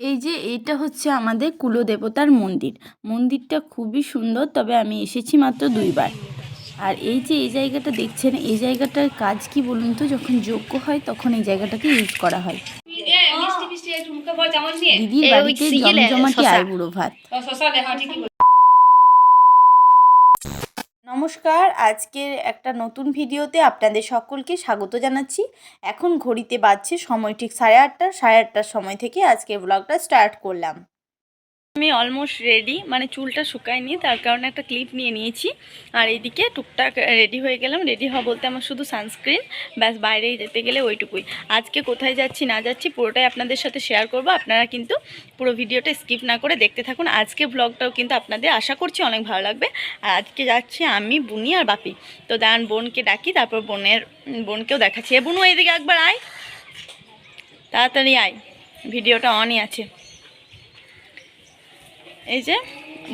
এই যে এইটা হচ্ছে আমাদের কুলদেবতার মন্দির। মন্দিরটা খুবই সুন্দর তবে আমি এসেছি মাত্র দুইবার। আর এই যে এই জায়গাটা দেখছেন এই জায়গাটার কাজ কি বলুন তো? যখন যোগ্য হয় তখন এই জায়গাটাকে ইউজ করা হয়। দিদির বাড়িতে জমজমাটি। আইবুড়ো ভাত তো শশা দেখা ঠিকই বল নমস্কার। আজকের একটা নতুন ভিডিওতে আপনাদের সকলকে স্বাগত জানাচ্ছি। এখন ঘড়িতে বাজছে সময় ঠিক সাড়ে আটটা, সাড়ে আটটার সময় থেকে আজকে ব্লগটা স্টার্ট করলাম। আমি অলমোস্ট রেডি মানে চুলটা শুকায়নি, তার কারণে একটা ক্লিপ নিয়ে নিয়েছি। আর এইদিকে টুকটাক রেডি হয়ে গেলাম রেডি হওয়া বলতে আমার শুধু সানস্ক্রিন ব্যাস বাইরেই যেতে গেলে ওইটুকুই। আজকে কোথায় যাচ্ছি, না যাচ্ছি, পুরোটাই আপনাদের সাথে শেয়ার করব। আপনারা কিন্তু পুরো ভিডিওটা স্কিপ না করে দেখতে থাকুন। আজকে ব্লগটাও কিন্তু আপনাদের আশা করছি অনেক ভালো লাগবে। আর আজকে যাচ্ছি আমি, বুনি আর বাপি। তো দাঁড়ান, বোনকে ডাকি, তারপর বোনের, বোনকেও দেখাচ্ছি। এ, বুনু, এইদিকে একবার আয়। তাড়াতাড়ি আয়। ভিডিওটা অনই আছে। এই যে,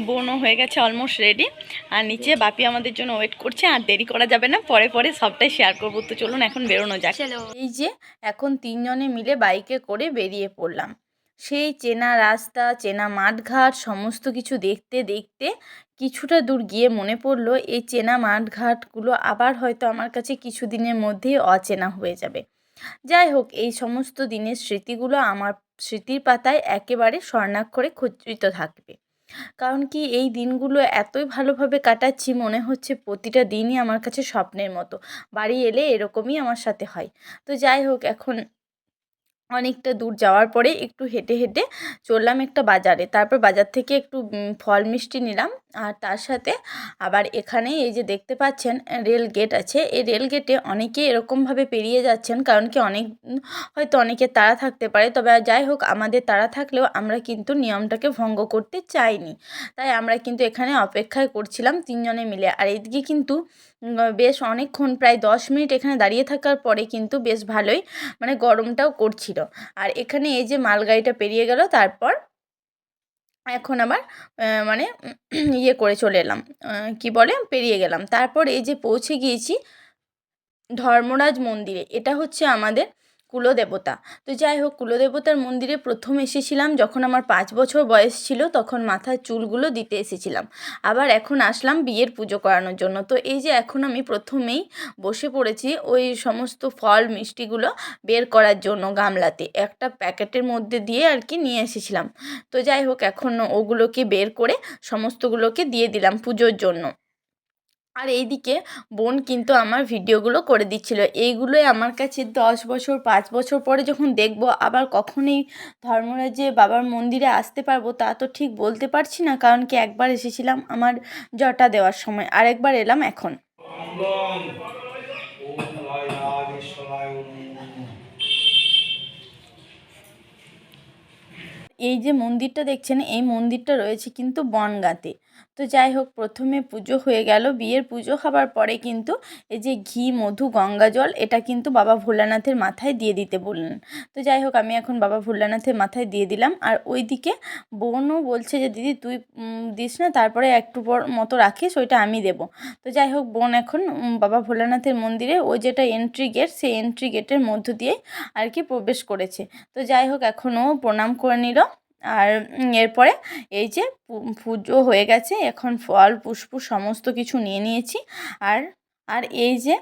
বোনও হয়ে গেছে অলমোস্ট রেডি আর নিচে বাপি আমাদের জন্য ওয়েট করছে, আর দেরি করা যাবে না, পরে পরে সবটাই শেয়ার করব। তো চলুন, এখন বেরোনো যাক। এই যে, এখন তিনজনে মিলে বাইকে করে বেরিয়ে পড়লাম। সেই চেনা রাস্তা, চেনা মাঠঘাট, সমস্ত কিছু দেখতে দেখতে কিছুটা দূর গিয়ে মনে পড়ল, এই চেনা মাঠঘাটগুলো আবার হয়তো আমার কাছে কিছু দিনের মধ্যেই অচেনা হয়ে যাবে। যাই হোক, এই সমস্ত দিনের স্মৃতিগুলো আমার স্মৃতির পাতায় একেবারে স্বর্ণাক্ষরে খচিত থাকবে। কারণ কি এই দিনগুলো এতই ভালোভাবে কাটাচ্ছি মনে হচ্ছে প্রতিটা দিনই আমার কাছে স্বপ্নের মতো। বাড়ি এলে এরকমই আমার সাথে হয়। তো যাই হোক, এখন অনেকটা দূর যাওয়ার পরে একটু হেঁটে হেঁটে চললাম একটা বাজারে। তারপর বাজার থেকে একটু ফল মিষ্টি নিলাম। আর তার সাথে আবার এখানে এই যে দেখতে পাচ্ছেন, রেল গেট আছে। এই রেল গেটে অনেকে এরকমভাবে পেরিয়ে যাচ্ছেন, কারণ কি অনেক, হয়তো অনেকে তাড়া থাকতে পারে। তবে যাই হোক, আমাদের তাড়া থাকলেও আমরা কিন্তু নিয়মটাকে ভঙ্গ করতে চাইনি। তাই আমরা কিন্তু এখানে অপেক্ষায় করছিলাম তিনজনে মিলে। আর এদিকে কিন্তু বেশ অনেকক্ষণ, প্রায় দশ মিনিট এখানে দাঁড়িয়ে থাকার পরে কিন্তু বেশ ভালোই মানে গরমটাও করছিল। আর এখানে এই যে মালগাড়িটা পেরিয়ে গেল, তারপর এখন আবার মানে ইয়ে করে চলে এলাম। কি বলে? পেরিয়ে গেলাম। তারপর এই যে পৌঁছে গিয়েছি ধর্মরাজ মন্দিরে, এটা হচ্ছে আমাদের কুলদেবতা। তো যাই হোক কুলদেবতার মন্দিরে প্রথম এসেছিলাম যখন আমার পাঁচ বছর বয়স ছিল, তখন মাথার চুলগুলো দিতে এসেছিলাম। আবার এখন আসলাম বিয়ের পুজো করানোর জন্য। তো এই যে এখন আমি প্রথমেই বসে পড়েছি ওই সমস্ত ফল, মিষ্টিগুলো বের করার জন্য গামলাতে। একটা প্যাকেটের মধ্যে দিয়ে আর কি নিয়ে এসেছিলাম। তো যাই হোক এখন ওগুলোকে বের করে সমস্তগুলোকে দিয়ে দিলাম পুজোর জন্য। আর এইদিকে বোন কিন্তু আমার ভিডিওগুলো করে দিচ্ছিল। এইগুলোই আমার কাছে দশ বছর, পাঁচ বছর পরে যখন দেখব আবার কখনই এই ধর্মরাজে বাবার মন্দিরে আসতে পারব তা তো ঠিক বলতে পারছি না। কারণ কি একবার এসেছিলাম আমার জটা দেওয়ার সময় আর একবার এলাম এখন। এই যে মন্দিরটা দেখছেন, এই মন্দিরটা রয়েছে কিন্তু বনগাঁতে। তো যাই হোক, প্রথমে পুজো হয়ে গেল, বিয়ের পুজো হবার পরে কিন্তু এই যে ঘি, মধু, গঙ্গা জল, এটা কিন্তু বাবা ভোলানাথের মাথায় দিয়ে দিতে বললেন। তো যাই হোক, আমি এখন বাবা ভোলানাথের মাথায় দিয়ে দিলাম। আর ওইদিকে বোনও বলছে যে, দিদি, তুই দিস না, তারপরে একটু পর মতো রাখিস, ওইটা আমি দেবো। তো যাই হোক, বোন এখন বাবা ভোলানাথের মন্দিরে ওই যেটা এন্ট্রি গেট সেই এন্ট্রি গেটের মধ্য দিয়েই আর কি প্রবেশ করেছে। তো যাই হোক এখনও প্রণাম করে নিল। আর এরপরে এই যে পুজো হয়ে গেছে, এখন ফল, পুষ্প সমস্ত কিছু নিয়ে নিয়েছি। আর আর এই যে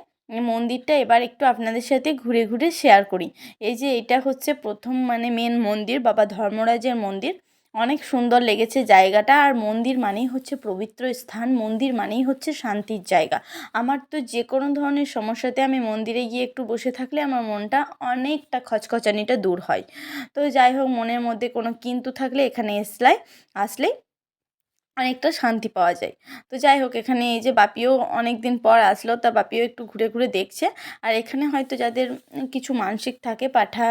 মন্দিরটা এবার একটু আপনাদের সাথে ঘুরে ঘুরে শেয়ার করি। এই যে এটা হচ্ছে প্রথম মানে মেন মন্দির, বাবা ধর্মরাজের মন্দির। অনেক সুন্দর লেগেছে জায়গাটা। আর মন্দির মানেই হচ্ছে পবিত্র স্থান, মন্দির মানেই হচ্ছে শান্তির জায়গা। আমার তো যে কোনো ধরনের সমস্যাতে আমি মন্দিরে গিয়ে একটু বসে থাকলে আমার মনটা অনেকটা খচখচানিটা দূর হয়। তো যাই হোক, মনের মধ্যে কোনো কিন্তু থাকলে এখানে এসলাই, আসলেই অনেকটা শান্তি পাওয়া যায়। তো যাই হোক, এখানে এই যে বাপিও অনেক দিন পর আসলো, তা বাপিও একটু ঘুরে ঘুরে দেখছে। আর এখানে হয়তো যাদের কিছু মানসিক থাকে, পাঠা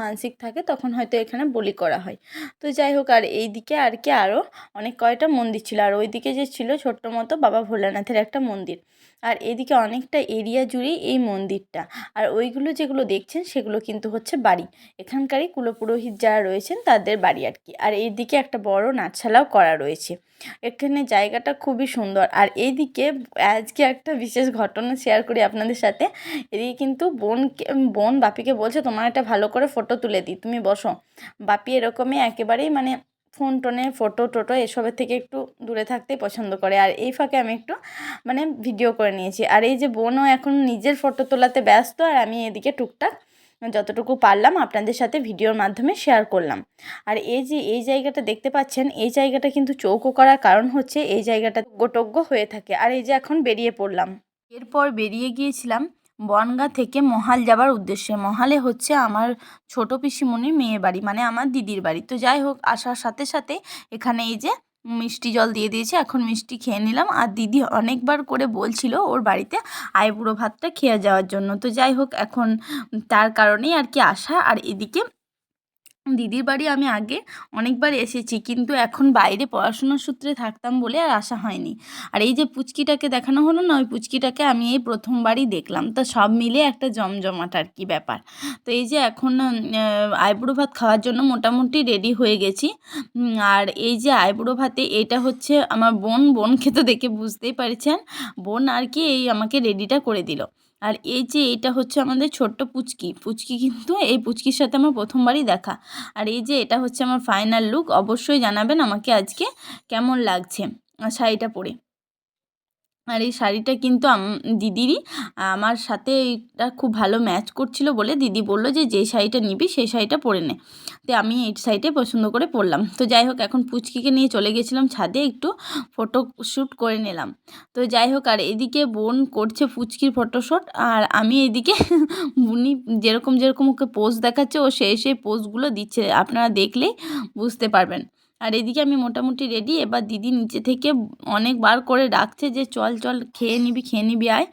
মানসিক থাকে, তখন হয়তো এখানে বলি করা হয়। তো যাই হোক, আর এই দিকে আর কি আরও অনেক কয়টা মন্দির ছিল। আর ওই দিকে যে ছিল ছোট্ট মতো বাবা ভোলানাথের একটা মন্দির। আর এদিকে অনেকটা এরিয়া জুড়েই এই মন্দিরটা। আর ওইগুলো যেগুলো দেখছেন, সেগুলো কিন্তু হচ্ছে বাড়ি। এখানকারই কুলপুরোহিত যারা রয়েছেন, তাদের বাড়ি আর কি। আর এইদিকে একটা বড় নাটশালাও করা রয়েছে। এখানে জায়গাটা খুবই সুন্দর। আর এইদিকে আজকে একটা বিশেষ ঘটনা শেয়ার করি আপনাদের সাথে। এদিকে কিন্তু বোনকে, বোন বাপিকে বলছে, তোমার একটা ভালো করে ফটো তুলে দিই। তুমি বসো। বাপি এরকমই একেবারেই মানে ফোন টোনে, ফটো টোটো এসবের থেকে একটু দূরে থাকতেই পছন্দ করে। আর এই ফাঁকে আমি একটু মানে ভিডিও করে নিয়েছি। আর এই যে বোনও এখন নিজের ফটো তোলাতে ব্যস্ত, আর আমি এদিকে টুকটাক যতটুকু পারলাম আপনাদের সাথে ভিডিওর মাধ্যমে শেয়ার করলাম। আর এই যে, এই জায়গাটা দেখতে পাচ্ছেন, এই জায়গাটা কিন্তু চৌকো করার কারণ হচ্ছে এই জায়গাটা গোটজ্ঞ হয়ে থাকে। আর এই যে এখন বেরিয়ে পড়লাম। এরপর বেরিয়ে গিয়েছিলাম বনগাঁ থেকে মহাল যাবার উদ্দেশ্যে। মহালে হচ্ছে আমার ছোট পিসিমণির মেয়ে বাড়ি মানে আমার দিদির বাড়ি। তো যাই হোক, আসার সাথে সাথে এখানে এই যে মিষ্টি জল দিয়ে দিয়েছে, এখন মিষ্টি খেয়ে নিলাম। আর দিদি অনেকবার করে বলছিল ওর বাড়িতে আইবুড়ো ভাতটা খেয়ে যাওয়ার জন্য। তো যাই হোক, এখন তার কারণেই আর কি আসা। আর এদিকে দিদির বাড়ি আমি আগে অনেকবার এসেছি, কিন্তু এখন বাইরে পড়াশোনার সূত্রে থাকতাম বলে আর আসা হয়নি। আর এই যে পুচকিটাকে দেখানো হলো না, ওই পুচকিটাকে আমি এই প্রথমবারই দেখলাম। তো সব মিলে একটা জমজমাট আর কি ব্যাপার। তো এই যে এখন আইবুড়ো ভাত খাওয়ার জন্য মোটামুটি রেডি হয়ে গেছি। আর এই যে আইবুড়ো ভাতে এটা হচ্ছে আমার বোন বোন খেতে দেখে বুঝতেই পারছেন। বোন আর কি এই আমাকে রেডিটা করে দিল। আর এই যে এটা হচ্ছে আমাদের ছোট্ট পুচকি পুচকি কিন্তু এই পুচকির সাথে আমার প্রথমবারই দেখা। আর এই যে এটা হচ্ছে আমার ফাইনাল লুক অবশ্যই জানাবেন আমাকে আজকে কেমন লাগছে, শাড়িটা পরে। আর এই শাড়িটা কিন্তু দিদিরই। আমার সাথে এটা খুব ভালো ম্যাচ করছিল বলে দিদি বলল যে যে শাড়িটা নিবি সেই শাড়িটা পরে নে। তো আমি এই শাড়িটাই পছন্দ করে পরলাম। তো যাই হোক, এখন পুচকিকে নিয়ে চলে গেছিলাম ছাদে, একটু ফটো শ্যুট করে নিলাম। তো যাই হোক, আর এদিকে বোন করছে পুচকির ফটোশ্যুট আর আমি এদিকে উনি যেরকম যেরকম ওকে পোজ দেখাচ্ছে, ও সেই সেই পোজগুলো দিচ্ছে। আপনারা দেখলেই বুঝতে পারবেন। আর এদিকে আমি মোটামুটি রেডি এবার দিদি নিচে থেকে অনেকবার করে ডাকছে যে, চল চল, খেয়ে নিবি খেয়ে নিবি, আয়।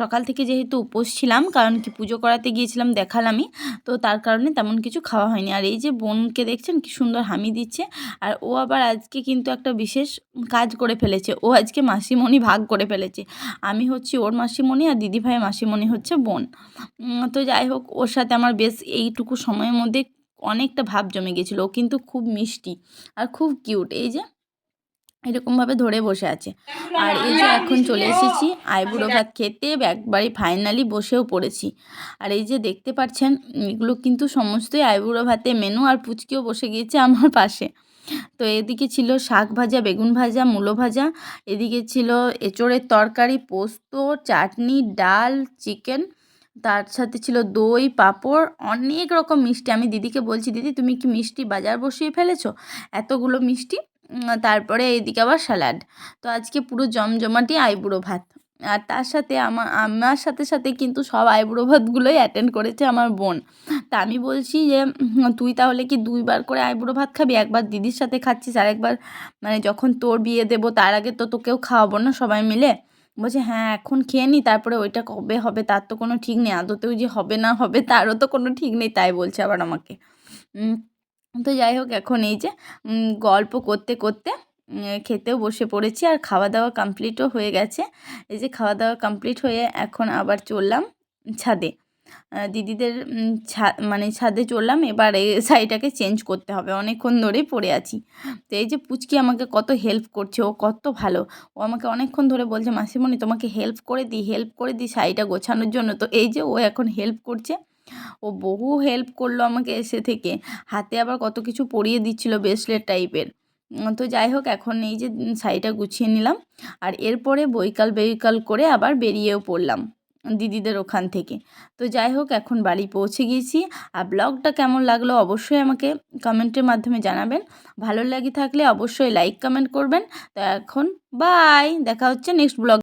সকাল থেকে যেহেতু উপোস ছিলাম, কারণ কি পুজো করাতে গিয়েছিলাম, দেখালামই। তো তার কারণে তেমন কিছু খাওয়া হয়নি। আর এই যে বোনকে দেখছেন, কি সুন্দর হামি দিচ্ছে। আর ও আবার আজকে কিন্তু একটা বিশেষ কাজ করে ফেলেছে। ও আজকে মাসিমণি ভাগ করে ফেলেছে। আমি হচ্ছি ওর মাসিমণি আর দিদিভাই মাসিমণি হচ্ছে বোন। তো যাই হোক, ওর সাথে আমার বেশ এইটুকু সময়ের মধ্যে অনেকটা ভাব জমে গেছিল। ও কিন্তু খুব মিষ্টি আর খুব কিউট। এই যে এরকমভাবে ধরে বসে আছে। আর এই যে এখন চলে এসেছি আইবুড়ো ভাত খেতে। একবারই ফাইনালি বসেও পড়েছি। আর এই যে দেখতে পাচ্ছেন এগুলো কিন্তু সমস্তই আইবুড়ো ভাতে মেনু আর পুচকিও বসে গিয়েছে আমার পাশে। তো এদিকে ছিল শাক ভাজা বেগুন ভাজা মূলো ভাজা। এদিকে ছিল এঁচোড়ের তরকারি পোস্ত চাটনি ডাল চিকেন তার সাথে ছিল দই, পাঁপড়, অনেক রকম মিষ্টি। আমি দিদিকে বলছি, দিদি, তুমি কি মিষ্টি বাজার বসিয়ে ফেলেছো? এতগুলো মিষ্টি তারপরে এইদিকে আবার স্যালাড। তো আজকে পুরো জমজমাটি আইবুড়ো ভাত। আর তার সাথে আমার আমার সাথে সাথে কিন্তু সব আইবুড়ো ভাতগুলোই অ্যাটেন্ড করেছে আমার বোন। তা আমি বলছি যে তুই তাহলে কি দুইবার করে আইবুড়ো ভাত খাবি? একবার দিদির সাথে খাচ্ছিস আর একবার মানে যখন তোর বিয়ে দেবো, তার আগে তো তোকেও খাওয়াবো না সবাই মিলে? বলছে হ্যাঁ এখন খেয়ে নি, তারপরে ওইটা কবে হবে তার তো কোনো ঠিক নেই। আদতেও যে হবে না হবে তারও তো কোনো ঠিক নেই। তাই বলছে আবার আমাকে। তো যাই হোক, এখন এই যে গল্প করতে করতে খেতেও বসে পড়েছি আর খাওয়া দাওয়া কমপ্লিটও হয়ে গেছে। এই যে খাওয়া দাওয়া কমপ্লিট হয়ে এখন আবার চললাম ছাদে। দিদিদের ছা মানে ছাদে চললাম, এবার এই শাড়িটাকে চেঞ্জ করতে হবে। অনেকক্ষণ ধরেই পরে আছি। তো এই যে পুচকি আমাকে কত হেল্প করছে, ও কত ভালো। ও আমাকে অনেকক্ষণ ধরে বলছে, মাসিমণি, তোমাকে হেল্প করে দিই হেল্প করে দিই শাড়িটা গোছানোর জন্য। তো এই যে ও এখন হেল্প করছে। ও বহু হেল্প করল আমাকে এসে থেকে। হাতে আবার কত কিছু পরিয়ে দিচ্ছিল ব্রেসলেট টাইপের তো যাই হোক, এখন এই যে শাড়িটা গুছিয়ে নিলাম। আর এরপরে বৈকাল বৈকাল করে আবার বেরিয়েও পড়লাম। দিদিদের ওখান থেকে। তো যাই হোক, এখন বাড়ি পৌঁছে গিয়েছি। আর ব্লগটা কেমন লাগল অবশ্যই আমাকে কমেন্টের মাধ্যমে জানাবেন। ভালো লাগে থাকলে অবশ্যই লাইক কমেন্ট করবেন। তো এখন বাই, দেখা হচ্ছে নেক্সট ব্লগ